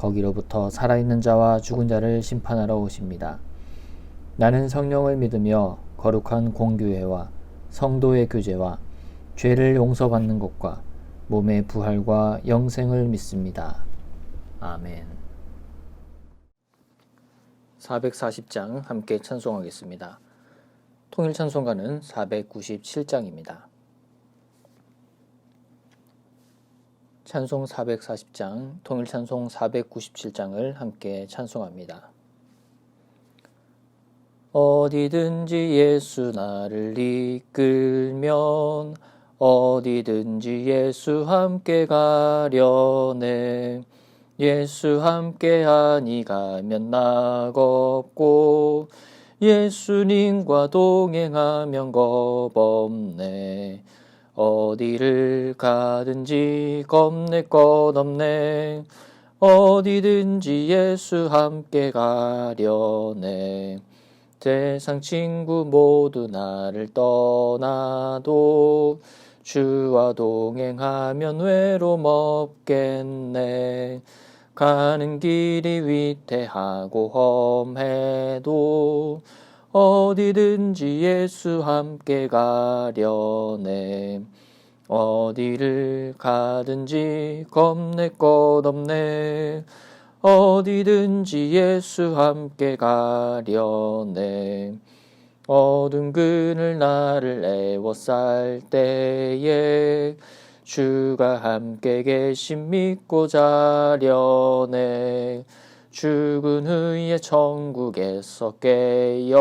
거기로부터 살아있는 자와 죽은 자를 심판하러 오십니다. 나는 성령을 믿으며 거룩한 공교회와 성도의 교제와 죄를 용서받는 것과 몸의 부활과 영생을 믿습니다. 아멘. 440장 함께 찬송하겠습니다. 통일 찬송가는 497장입니다. 찬송 440장, 통일 찬송 497장을 함께 찬송합니다. 어디든지 예수 나를 이끌면 어디든지 예수 함께 가려네 예수 함께 하니 가면 나겁고 예수님과 동행하면 겁없네 어디를 가든지 겁낼 것 없네. 어디든지 예수 함께 가려네. 세상 친구 모두 나를 떠나도 주와 동행하면 외로움 없겠네. 가는 길이 위태하고 험해도 어디든지 예수 함께 가려네. 어디를 가든지 겁낼 것 없네. 어디든지 예수 함께 가려네. 어두운 그늘 나를 애워쌀 때에 주가 함께 계심 믿고 자려네 죽은 후에 천국에서 깨어나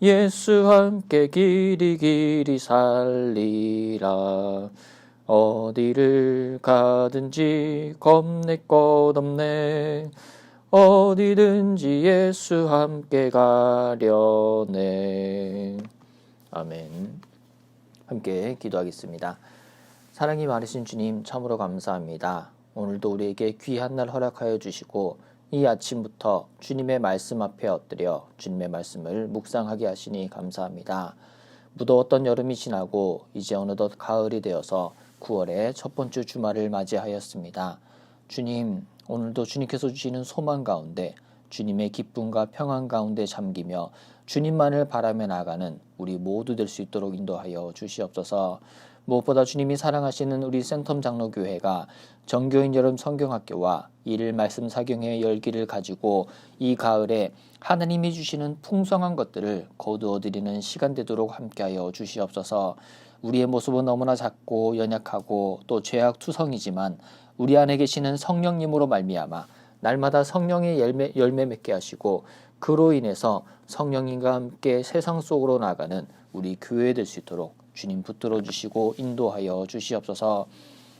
예수 함께 길이 길이 살리라. 어디를 가든지 겁낼 것 없네. 어디든지 예수 함께 가려네. 아멘. 함께 기도하겠습니다. 사랑이 많으신 주님 참으로 감사합니다 오늘도 우리에게 귀한 날 허락하여 주시고 이 아침부터 주님의 말씀 앞에 엎드려 주님의 말씀을 묵상하게 하시니 감사합니다. 무더웠던 여름이 지나고 이제 어느덧 가을이 되어서 9월의 첫 번째 주말을 맞이하였습니다. 주님, 오늘도 주님께서 주시는 소망 가운데 주님의 기쁨과 평안 가운데 잠기며 주님만을 바라며 나가는 우리 모두 될 수 있도록 인도하여 주시옵소서. 무엇보다 주님이 사랑하시는 우리 센텀 장로교회가 정교인 여름 성경학교와 일일 말씀 사경회 열기를 가지고 이 가을에 하나님이 주시는 풍성한 것들을 거두어 드리는 시간 되도록 함께하여 주시옵소서. 우리의 모습은 너무나 작고 연약하고 또 죄악 투성이지만 우리 안에 계시는 성령님으로 말미암아 날마다 성령의 열매, 열매 맺게 하시고 그로 인해서 성령님과 함께 세상 속으로 나가는 우리 교회 될 수 있도록 주님 붙들어 주시고 인도하여 주시옵소서.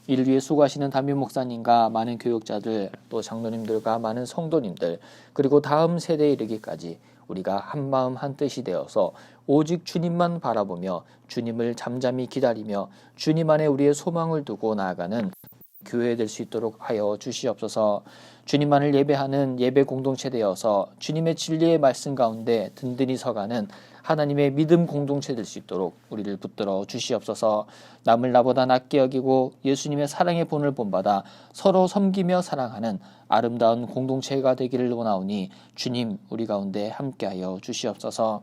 이를 위해 수고하시는 담임 목사님과 많은 교육자들 또 장로님들과 많은 성도님들 그리고 다음 세대에 이르기까지 우리가 한 마음 한 뜻이 되어서 오직 주님만 바라보며 주님을 잠잠히 기다리며 주님 안에 우리의 소망을 두고 나아가는 교회 될 수 있도록 하여 주시옵소서. 주님만을 예배하는 예배 공동체 되어서 주님의 진리의 말씀 가운데 든든히 서가는 하나님의 믿음 공동체 될 수 있도록 우리를 붙들어 주시옵소서. 남을 나보다 낫게 여기고 예수님의 사랑의 본을 본받아 서로 섬기며 사랑하는 아름다운 공동체가 되기를 원하오니 주님 우리 가운데 함께하여 주시옵소서.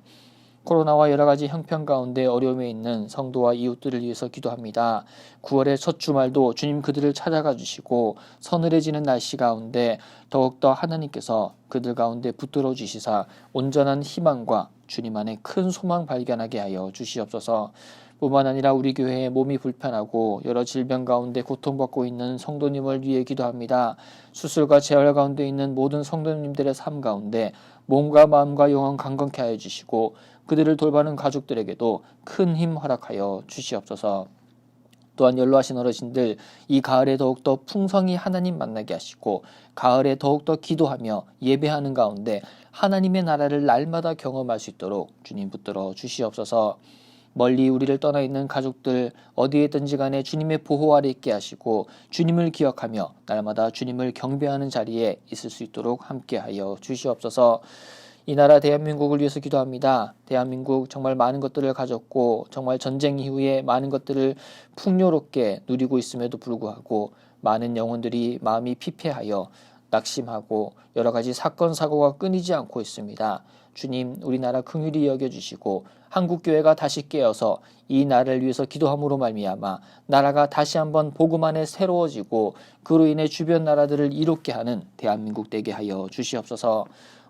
코로나와 여러 가지 형편 가운데 어려움에 있는 성도와 이웃들을 위해서 기도합니다. 9월의 첫 주말도 주님 그들을 찾아가 주시고 서늘해지는 날씨 가운데 더욱더 하나님께서 그들 가운데 붙들어 주시사 온전한 희망과 주님 안에 큰 소망 발견하게 하여 주시옵소서. 뿐만 아니라 우리 교회에 몸이 불편하고 여러 질병 가운데 고통받고 있는 성도님을 위해 기도합니다. 수술과 재활 가운데 있는 모든 성도님들의 삶 가운데 몸과 마음과 영혼 강건케 하여 주시고 그들을 돌보는 가족들에게도 큰 힘 허락하여 주시옵소서. 또한 연로하신 어르신들 이 가을에 더욱더 풍성히 하나님 만나게 하시고 가을에 더욱더 기도하며 예배하는 가운데 하나님의 나라를 날마다 경험할 수 있도록 주님 붙들어 주시옵소서. 멀리 우리를 떠나 있는 가족들 어디에 있든지 간에 주님의 보호 아래 있게 하시고 주님을 기억하며 날마다 주님을 경배하는 자리에 있을 수 있도록 함께하여 주시옵소서. 이 나라 대한민국을 위해서 기도합니다. 대한민국 정말 많은 것들을 가졌고 정말 전쟁 이후에 많은 것들을 풍요롭게 누리고 있음에도 불구하고 많은 영혼들이 마음이 피폐하여 낙심하고 여러 가지 사건 사고가 끊이지 않고 있습니다. 주님, 우리나라 긍휼히 여겨 주시고 한국 교회가 다시 깨어서 이 나라를 위해서 기도함으로 말미암아 나라가 다시 한번 복음 안에 새로워지고 그로 인해 주변 나라들을 이롭게 하는 대한민국 되게 하여 주시옵소서.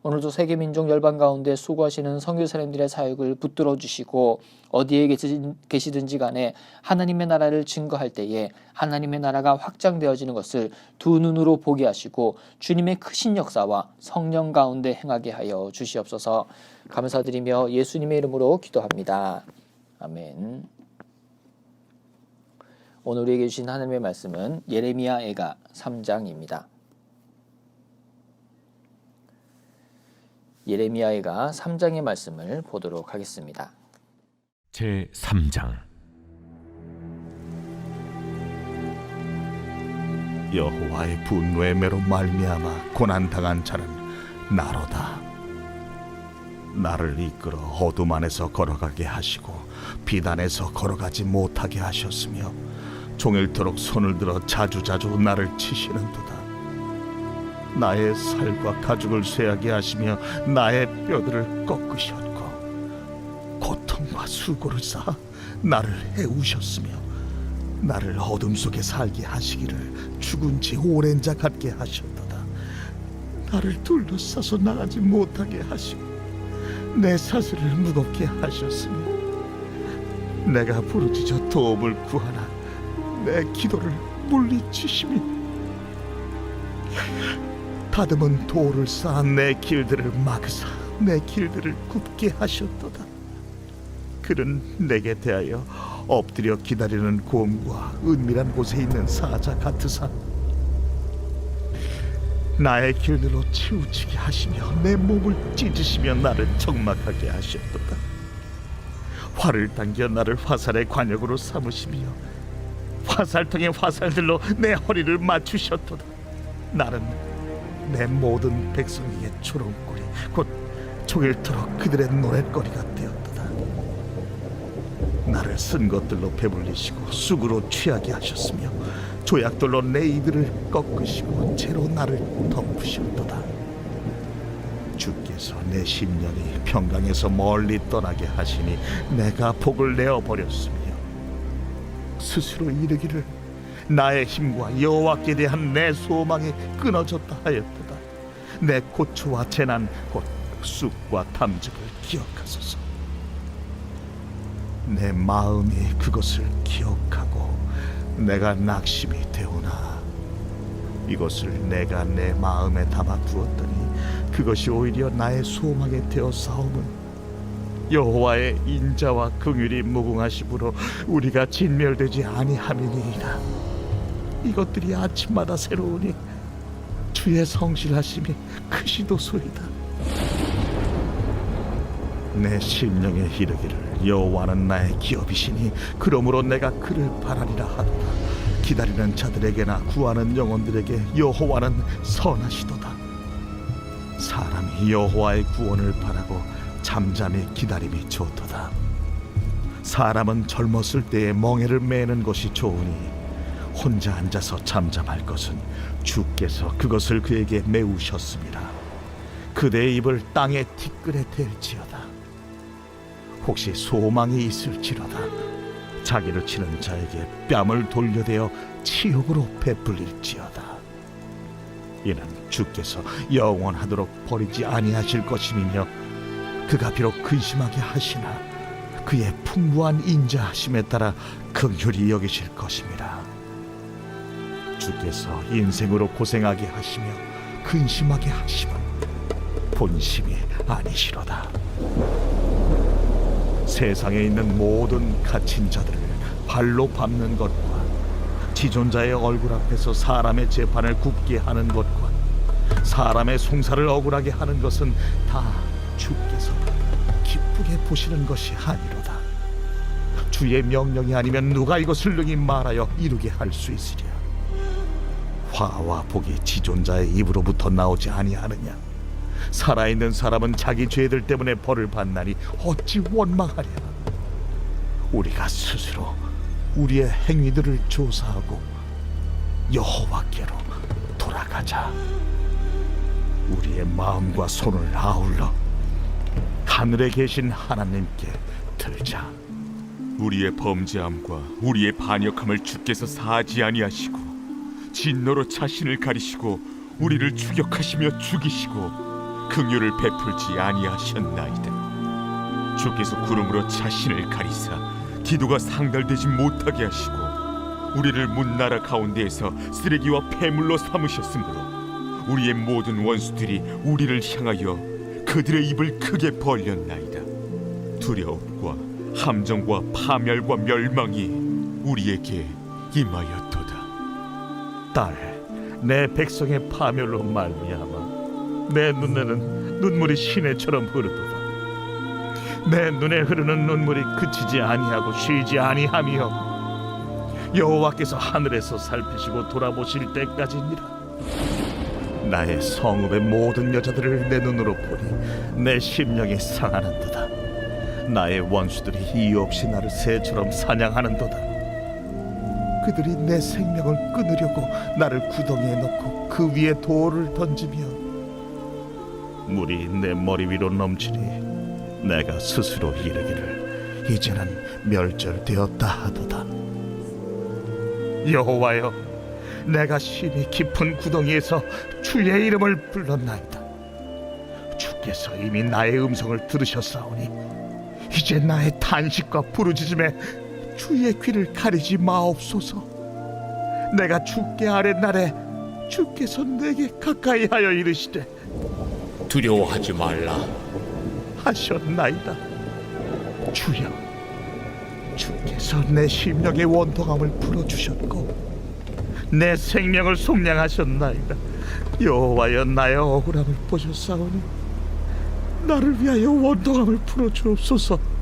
오늘도 세계 민족 열방 가운데 수고하시는 선교사님들의 사역을 붙들어 주시고 어디에 계시- 계시든지 간에 하나님의 나라를 증거할 때에 하나님의 나라가 확장되어지는 것을 두 눈으로 보게 하시고 주님의 크신 역사와 성령 가운데 행하게 하여 주시옵소서. 감사드리며 예수님의 이름으로 기도합니다. 아멘. 오늘 우리에게 주신 하나님의 말씀은 예레미야 애가 3장입니다. 예레미야가 3장의 말씀을 보도록 하겠습니다. 제 3장 여호와의 분노의 매로 말미암아 고난 당한 자는 나로다. 나를 이끌어 어둠 안에서 걸어가게 하시고 비단에서 걸어가지 못하게 하셨으며 종일토록 손을 들어 자주자주 나를 치시는도다. 나의 살과 가죽을 쇠하게 하시며 나의 뼈들을 꺾으셨고 고통과 수고를 쌓아 나를 해우셨으며 나를 어둠 속에 살게 하시기를 죽은 지 오랜 자 같게 하셨도다. 나를 둘러싸서 나가지 못하게 하시고 내 사슬을 무겁게 하셨으며 내가 부르짖어 도움을 구하나 내 기도를 물리치시며 다듬은 돌을 쌓아 내 길들을 막으사 내 길들을 굽게 하셨도다. 그는 내게 대하여 엎드려 기다리는 곰과 은밀한 곳에 있는 사자 같으사 나의 길들로 치우치게 하시며 내 몸을 찢으시며 나를 적막하게 하셨도다 활을 당겨 나를 화살의 관역으로 삼으시며 화살통의 화살들로 내 허리를 맞추셨도다 나는 내 모든 백성에게 초롱골이 곧 종일토록 그들의 노랫거리가 되었도다. 나를 쓴 것들로 배불리시고 쑥으로 취하게 하셨으며 조약돌로 내 이들을 꺾으시고 채로 나를 덮으셨도다. 주께서 내 심령이 평강에서 멀리 떠나게 하시니 내가 복을 내어 버렸으며 스스로 이르기를 나의 힘과 여호와께 대한 내 소망이 끊어졌다 하였도다. 내 고초와 재난 곧 쑥과 탐즙을 기억하소서. 내 마음이 그것을 기억하고 내가 낙심이 되오나? 이것을 내가 내 마음에 담아 두었더니 그것이 오히려 나의 소망에 되어 싸움은 여호와의 인자와 긍휼이 무궁하심으로 우리가 진멸되지 아니함이니이다 이것들이 아침마다 새로우니 주의 성실하심이 크시도소이다. 내 심령에 이르기를 여호와는 나의 기업이시니 그러므로 내가 그를 바라리라 하도다. 기다리는 자들에게나 구하는 영혼들에게 여호와는 선하시도다. 사람이 여호와의 구원을 바라고 잠잠히 기다림이 좋도다. 사람은 젊었을 때에 멍에를 매는 것이 좋으니 혼자 앉아서 잠잠할 것은 주께서 그것을 그에게 메우셨습니다. 그대의 입을 땅에 티끌에 댈지어다. 혹시 소망이 있을지로다. 자기를 치는 자에게 뺨을 돌려대어 치욕으로 베풀릴지어다. 이는 주께서 영원하도록 버리지 아니하실 것임이며 그가 비록 근심하게 하시나 그의 풍부한 인자하심에 따라 긍휼히 여기실 것입니다 주께서 인생으로 고생하게 하시며 근심하게 하심은 본심이 아니시로다 세상에 있는 모든 갇힌 자들을 발로 밟는 것과 지존자의 얼굴 앞에서 사람의 재판을 굽게 하는 것과 사람의 송사를 억울하게 하는 것은 다 주께서 기쁘게 보시는 것이 아니로다. 주의 명령이 아니면 누가 이것을 능히 말하여 이루게 할 수 있으랴. 화와 복이 지존자의 입으로부터 나오지 아니하느냐. 살아있는 사람은 자기 죄들 때문에 벌을 받나니 어찌 원망하랴. 우리가 스스로 우리의 행위들을 조사하고 여호와께로 돌아가자. 우리의 마음과 손을 아울러 하늘에 계신 하나님께 들자. 우리의 범죄함과 우리의 반역함을 주께서 사하지 아니하시고 진노로 자신을 가리시고 우리를 추격하시며 죽이시고 긍휼을 베풀지 아니하셨나이다. 주께서 구름으로 자신을 가리사 기도가 상달되지 못하게 하시고 우리를 문나라 가운데에서 쓰레기와 폐물로 삼으셨으므로 우리의 모든 원수들이 우리를 향하여 그들의 입을 크게 벌렸나이다. 두려움과 함정과 파멸과 멸망이 우리에게 임하였도다. 딸, 내 백성의 파멸로 말미암아 내 눈에는 눈물이 시내처럼 흐르도다. 내 눈에 흐르는 눈물이 그치지 아니하고 쉬지 아니하며 여호와께서 하늘에서 살피시고 돌아보실 때까지니라. 나의 성읍의 모든 여자들을 내 눈으로 보니 내 심령이 상하는도다. 나의 원수들이 이유 없이 나를 새처럼 사냥하는도다. 그들이 내 생명을 끊으려고 나를 구덩이에 넣고 그 위에 돌을 던지며 물이 내 머리 위로 넘치니 내가 스스로 이르기를 이제는 멸절되었다 하도다. 여호와여 내가 심히 깊은 구덩이에서 주의 이름을 불렀나이다. 주께서 이미 나의 음성을 들으셨사오니 이제 나의 탄식과 부르짖음에 주의 귀를 가리지 마옵소서. 내가 죽게 아랫날에 주께서 내게 가까이 하여 이르시되 두려워하지 말라. 하셨나이다. 주여, 주께서 내 심령의 원통함을 풀어주셨고 내 생명을 속량하셨나이다. 여호와여 나의 억울함을 보셨사오니 나를 위하여 원통함을 풀어주옵소서.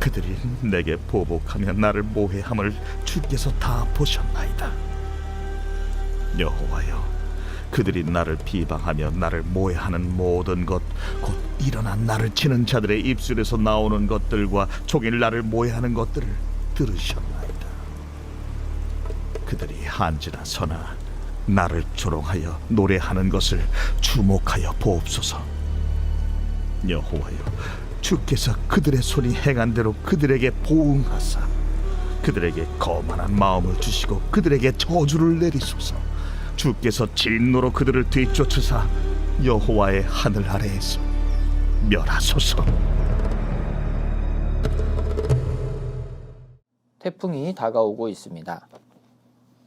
그들이 내게 보복하며 나를 모해함을 주께서 다 보셨나이다. 여호와여, 그들이 나를 비방하며 나를 모해하는 모든 것, 곧 일어난 나를 치는 자들의 입술에서 나오는 것들과 종일 나를 모해하는 것들을 들으셨나이다. 그들이 한지나 서나 나를 조롱하여 노래하는 것을 주목하여 보옵소서. 여호와여, 주께서 그들의 손이 행한 대로 그들에게 보응하사 그들에게 거만한 마음을 주시고 그들에게 저주를 내리소서. 주께서 진노로 그들을 뒤쫓으사 여호와의 하늘 아래에서 멸하소서. 태풍이 다가오고 있습니다.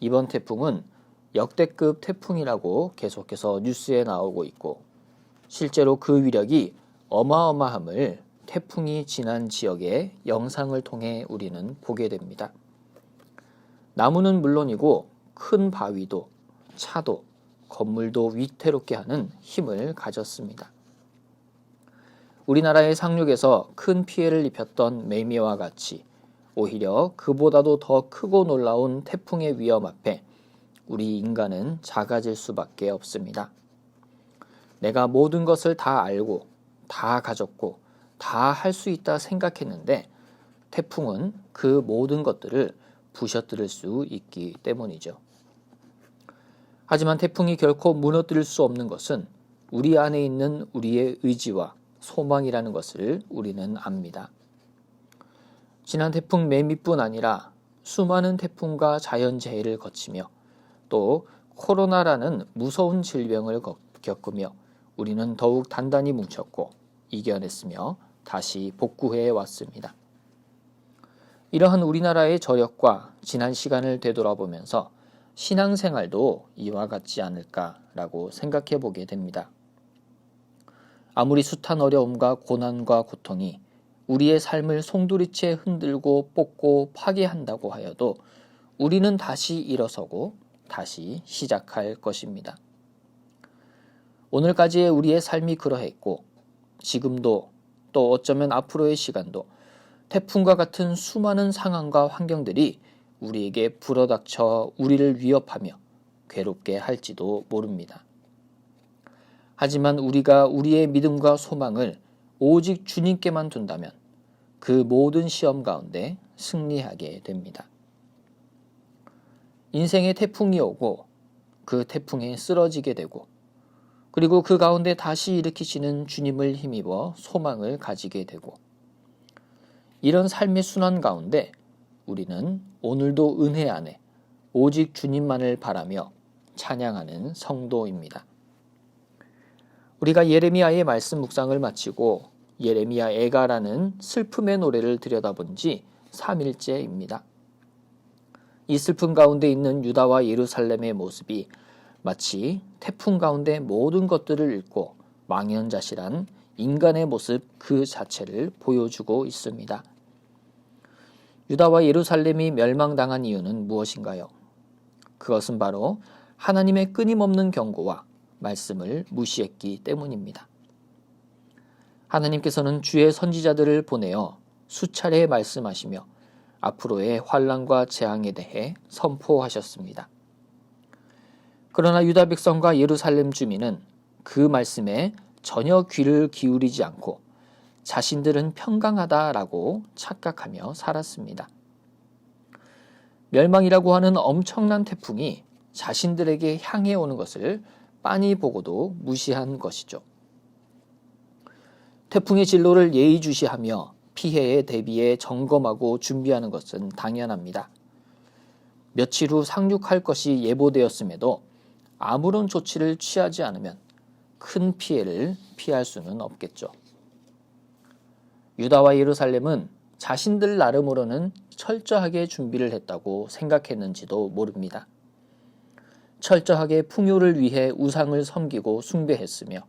이번 태풍은 역대급 태풍이라고 계속해서 뉴스에 나오고 있고 실제로 그 위력이 어마어마함을 태풍이 지난 지역의 영상을 통해 우리는 보게 됩니다. 나무는 물론이고 큰 바위도 차도 건물도 위태롭게 하는 힘을 가졌습니다. 우리나라의 상륙에서 큰 피해를 입혔던 매미와 같이 오히려 그보다도 더 크고 놀라운 태풍의 위험 앞에 우리 인간은 작아질 수밖에 없습니다. 내가 모든 것을 다 알고 다 가졌고 다 할 수 있다 생각했는데 태풍은 그 모든 것들을 부셔뜨릴 수 있기 때문이죠. 하지만 태풍이 결코 무너뜨릴 수 없는 것은 우리 안에 있는 우리의 의지와 소망이라는 것을 우리는 압니다. 지난 태풍 매미뿐 아니라 수많은 태풍과 자연재해를 거치며 또 코로나라는 무서운 질병을 겪으며 우리는 더욱 단단히 뭉쳤고 이겨냈으며 다시 복구해 왔습니다. 이러한 우리나라의 저력과 지난 시간을 되돌아보면서 신앙생활도 이와 같지 않을까라고 생각해 보게 됩니다. 아무리 숱한 어려움과 고난과 고통이 우리의 삶을 송두리째 흔들고 뽑고 파괴한다고 하여도 우리는 다시 일어서고 다시 시작할 것입니다. 오늘까지의 우리의 삶이 그러했고 지금도 또 어쩌면 앞으로의 시간도 태풍과 같은 수많은 상황과 환경들이 우리에게 불어닥쳐 우리를 위협하며 괴롭게 할지도 모릅니다. 하지만 우리가 우리의 믿음과 소망을 오직 주님께만 둔다면 그 모든 시험 가운데 승리하게 됩니다. 인생의 태풍이 오고 그 태풍에 쓰러지게 되고 그리고 그 가운데 다시 일으키시는 주님을 힘입어 소망을 가지게 되고 이런 삶의 순환 가운데 우리는 오늘도 은혜 안에 오직 주님만을 바라며 찬양하는 성도입니다. 우리가 예레미야의 말씀 묵상을 마치고 예레미야 애가라는 슬픔의 노래를 들여다본 지 3일째입니다. 이 슬픔 가운데 있는 유다와 예루살렘의 모습이 마치 태풍 가운데 모든 것들을 잃고 망연자실한 인간의 모습 그 자체를 보여주고 있습니다. 유다와 예루살렘이 멸망당한 이유는 무엇인가요? 그것은 바로 하나님의 끊임없는 경고와 말씀을 무시했기 때문입니다. 하나님께서는 주의 선지자들을 보내어 수차례 말씀하시며 앞으로의 환란과 재앙에 대해 선포하셨습니다. 그러나 유다 백성과 예루살렘 주민은 그 말씀에 전혀 귀를 기울이지 않고 자신들은 평강하다라고 착각하며 살았습니다. 멸망이라고 하는 엄청난 태풍이 자신들에게 향해 오는 것을 빤히 보고도 무시한 것이죠. 태풍의 진로를 예의주시하며 피해에 대비해 점검하고 준비하는 것은 당연합니다. 며칠 후 상륙할 것이 예보되었음에도 아무런 조치를 취하지 않으면 큰 피해를 피할 수는 없겠죠. 유다와 예루살렘은 자신들 나름으로는 철저하게 준비를 했다고 생각했는지도 모릅니다. 철저하게 풍요를 위해 우상을 섬기고 숭배했으며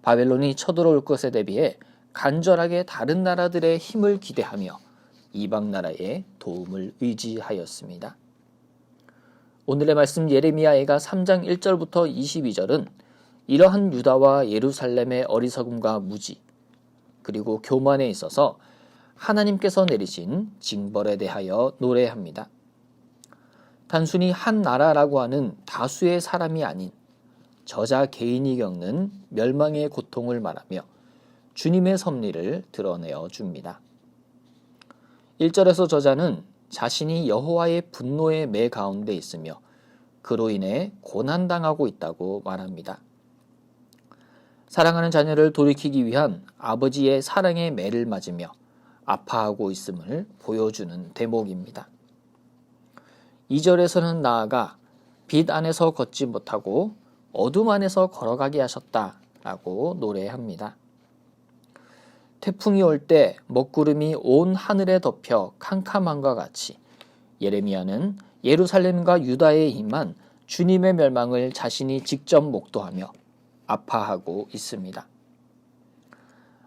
바벨론이 쳐들어올 것에 대비해 간절하게 다른 나라들의 힘을 기대하며 이방 나라의 도움을 의지하였습니다. 오늘의 말씀 예레미야애가 3장 1절부터 22절은 이러한 유다와 예루살렘의 어리석음과 무지 그리고 교만에 있어서 하나님께서 내리신 징벌에 대하여 노래합니다. 단순히 한 나라라고 하는 다수의 사람이 아닌 저자 개인이 겪는 멸망의 고통을 말하며 주님의 섭리를 드러내어 줍니다. 1절에서 저자는 자신이 여호와의 분노의 매 가운데 있으며 그로 인해 고난당하고 있다고 말합니다. 사랑하는 자녀를 돌이키기 위한 아버지의 사랑의 매를 맞으며 아파하고 있음을 보여주는 대목입니다. 2절에서는 나아가 빛 안에서 걷지 못하고 어둠 안에서 걸어가게 하셨다 라고 노래합니다. 태풍이 올 때 먹구름이 온 하늘에 덮여 캄캄함과 같이 예레미야는 예루살렘과 유다에 임한 주님의 멸망을 자신이 직접 목도하며 아파하고 있습니다.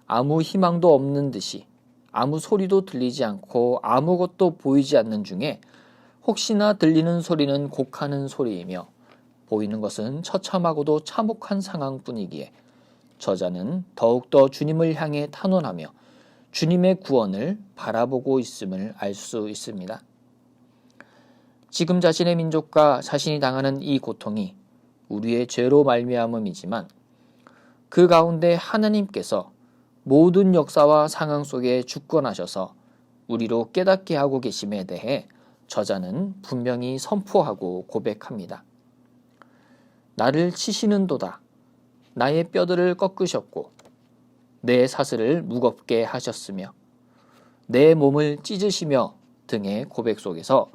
아무 희망도 없는 듯이 아무 소리도 들리지 않고 아무것도 보이지 않는 중에 혹시나 들리는 소리는 곡하는 소리이며 보이는 것은 처참하고도 참혹한 상황뿐이기에 저자는 더욱더 주님을 향해 탄원하며 주님의 구원을 바라보고 있음을 알 수 있습니다. 지금 자신의 민족과 자신이 당하는 이 고통이 우리의 죄로 말미암음이지만 그 가운데 하나님께서 모든 역사와 상황 속에 주권하셔서 우리로 깨닫게 하고 계심에 대해 저자는 분명히 선포하고 고백합니다. 나를 치시는 도다. 나의 뼈들을 꺾으셨고 내 사슬을 무겁게 하셨으며 내 몸을 찢으시며 등의 고백 속에서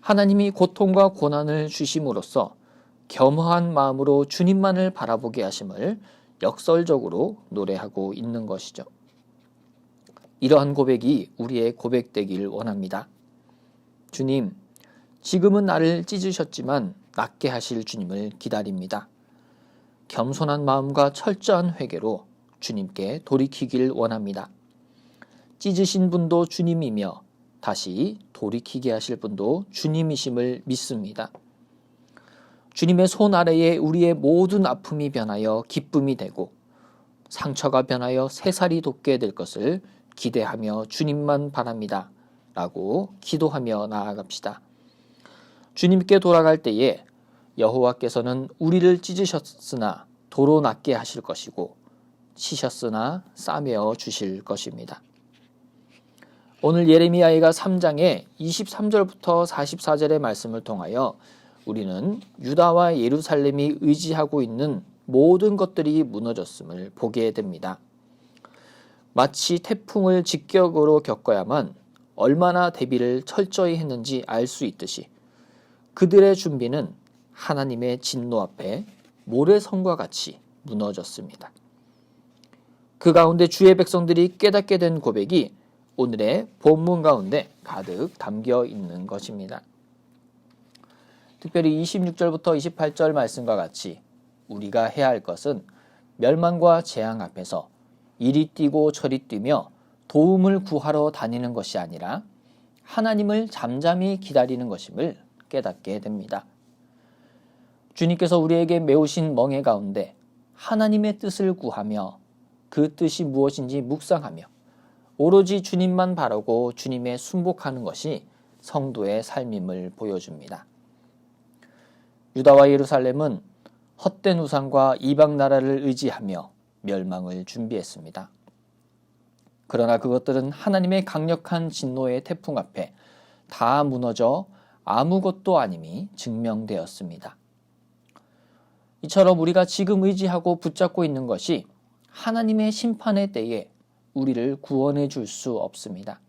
하나님이 고통과 고난을 주심으로써 겸허한 마음으로 주님만을 바라보게 하심을 역설적으로 노래하고 있는 것이죠. 이러한 고백이 우리의 고백되길 원합니다. 주님, 지금은 나를 찢으셨지만 낫게 하실 주님을 기다립니다. 겸손한 마음과 철저한 회개로 주님께 돌이키길 원합니다. 찢으신 분도 주님이며 다시 돌이키게 하실 분도 주님이심을 믿습니다. 주님의 손 아래에 우리의 모든 아픔이 변하여 기쁨이 되고 상처가 변하여 새살이 돋게 될 것을 기대하며 주님만 바랍니다. 라고 기도하며 나아갑시다. 주님께 돌아갈 때에 여호와께서는 우리를 찢으셨으나 도로 낫게 하실 것이고 치셨으나 싸매어 주실 것입니다. 오늘 예레미야가 3장의 23절부터 44절의 말씀을 통하여 우리는 유다와 예루살렘이 의지하고 있는 모든 것들이 무너졌음을 보게 됩니다. 마치 태풍을 직격으로 겪어야만 얼마나 대비를 철저히 했는지 알 수 있듯이 그들의 준비는 하나님의 진노 앞에 모래성과 같이 무너졌습니다. 그 가운데 주의 백성들이 깨닫게 된 고백이 오늘의 본문 가운데 가득 담겨 있는 것입니다. 특별히 26절부터 28절 말씀과 같이 우리가 해야 할 것은 멸망과 재앙 앞에서 이리 뛰고 저리 뛰며 도움을 구하러 다니는 것이 아니라 하나님을 잠잠히 기다리는 것임을 깨닫게 됩니다. 주님께서 우리에게 메우신 멍에 가운데 하나님의 뜻을 구하며 그 뜻이 무엇인지 묵상하며 오로지 주님만 바라고 주님에 순복하는 것이 성도의 삶임을 보여줍니다. 유다와 예루살렘은 헛된 우상과 이방 나라를 의지하며 멸망을 준비했습니다. 그러나 그것들은 하나님의 강력한 진노의 태풍 앞에 다 무너져 아무것도 아님이 증명되었습니다. 이처럼 우리가 지금 의지하고 붙잡고 있는 것이 하나님의 심판의 때에 우리를 구원해 줄 수 없습니다.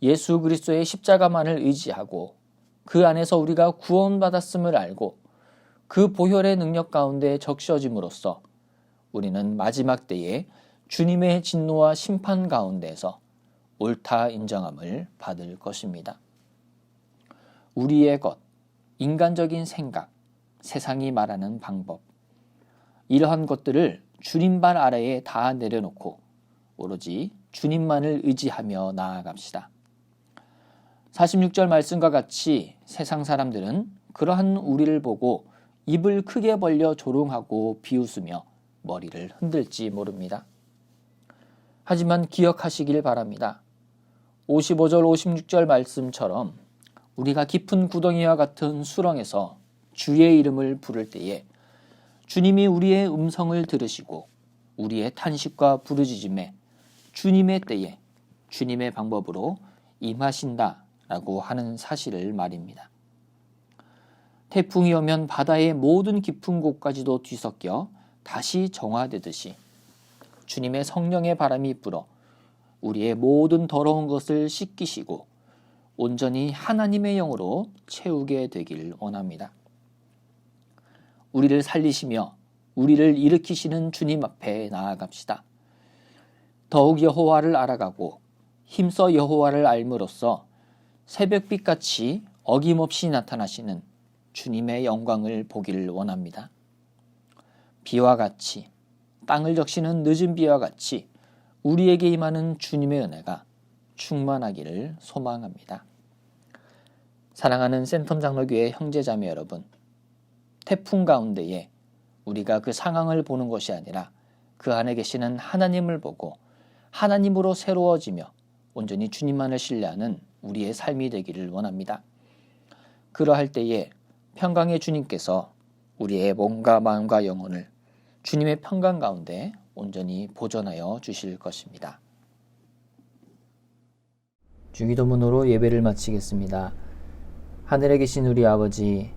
예수 그리스도의 십자가만을 의지하고 그 안에서 우리가 구원받았음을 알고 그 보혈의 능력 가운데 적셔짐으로써 우리는 마지막 때에 주님의 진노와 심판 가운데서 옳다 인정함을 받을 것입니다. 우리의 것, 인간적인 생각, 세상이 말하는 방법, 이러한 것들을 주님 발 아래에 다 내려놓고 오로지 주님만을 의지하며 나아갑시다. 46절 말씀과 같이 세상 사람들은 그러한 우리를 보고 입을 크게 벌려 조롱하고 비웃으며 머리를 흔들지 모릅니다. 하지만 기억하시길 바랍니다. 55절, 56절 말씀처럼 우리가 깊은 구덩이와 같은 수렁에서 주의 이름을 부를 때에 주님이 우리의 음성을 들으시고 우리의 탄식과 부르짖음에 주님의 때에 주님의 방법으로 임하신다라고 하는 사실을 말입니다. 태풍이 오면 바다의 모든 깊은 곳까지도 뒤섞여 다시 정화되듯이 주님의 성령의 바람이 불어 우리의 모든 더러운 것을 씻기시고 온전히 하나님의 영으로 채우게 되길 원합니다. 우리를 살리시며 우리를 일으키시는 주님 앞에 나아갑시다. 더욱 여호와를 알아가고 힘써 여호와를 알므로써 새벽빛 같이 어김없이 나타나시는 주님의 영광을 보기를 원합니다. 비와 같이 땅을 적시는 늦은 비와 같이 우리에게 임하는 주님의 은혜가 충만하기를 소망합니다. 사랑하는 센텀 장로교회 형제자매 여러분, 태풍 가운데에 우리가 그 상황을 보는 것이 아니라 그 안에 계시는 하나님을 보고 하나님으로 새로워지며 온전히 주님만을 신뢰하는 우리의 삶이 되기를 원합니다. 그러할 때에 평강의 주님께서 우리의 몸과 마음과 영혼을 주님의 평강 가운데 온전히 보존하여 주실 것입니다. 주기도문으로 예배를 마치겠습니다. 하늘에 계신 우리 아버지,